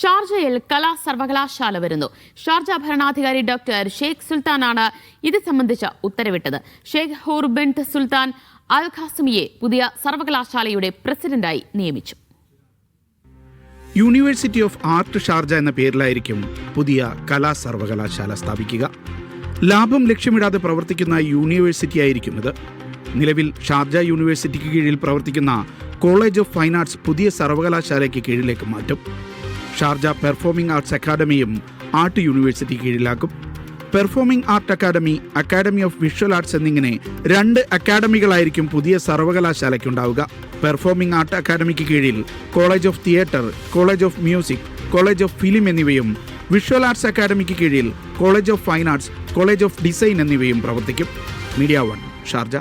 ഷാർജയിൽ കലാ സർവകലാശാല വരുന്നു. ഷാർജ ഭരണാധികാരി ഡോക്ടർ ഷെയ്ഖ് സുൽത്താനാണ് ഇത് സംബന്ധിച്ച ഉത്തരവിട്ടത്. Sheikh Hoor bin Sultan Al ഖാസിമിയെ പുതിയ സർവകലാശാലയുടെ പ്രസിഡന്റായി നിയമിച്ചു. യൂണിവേഴ്സിറ്റി ഓഫ് ആർട്ട് ഷാർജ എന്ന പേരിലായിരിക്കും പുതിയ കലാ സർവകലാശാല സ്ഥാപിക്കുക. ലാഭം ലക്ഷ്യമിടാതെ പ്രവർത്തിക്കുന്ന യൂണിവേഴ്സിറ്റി ആയിരിക്കും ഇത്. നിലവിൽ ഷാർജ യൂണിവേഴ്സിറ്റിക്ക് കീഴിൽ പ്രവർത്തിക്കുന്ന കോളേജ് ഓഫ് ഫൈൻ ആർട്സ് പുതിയ സർവകലാശാലയ്ക്ക് കീഴിലേക്ക് മാറ്റും. ഷാർജ പെർഫോമിംഗ് ആർട്സ് അക്കാദമിയും art university കീഴിലാക്കും. Performing art academy academy of visual arts എന്നിങ്ങനെ രണ്ട് അക്കാദമികളായിരിക്കും പുതിയ സർവകലാശാലയ്ക്കുണ്ടാവുക. പെർഫോമിംഗ് ആർട്ട് അക്കാദമിക്ക് കീഴിൽ college of theatre college of music college of film എന്നിവയും വിഷ്വൽ ആർട്സ് അക്കാദമിക്ക് കീഴിൽ college of fine arts college of design എന്നിവയും പ്രവർത്തിക്കും. Media one Sharjah.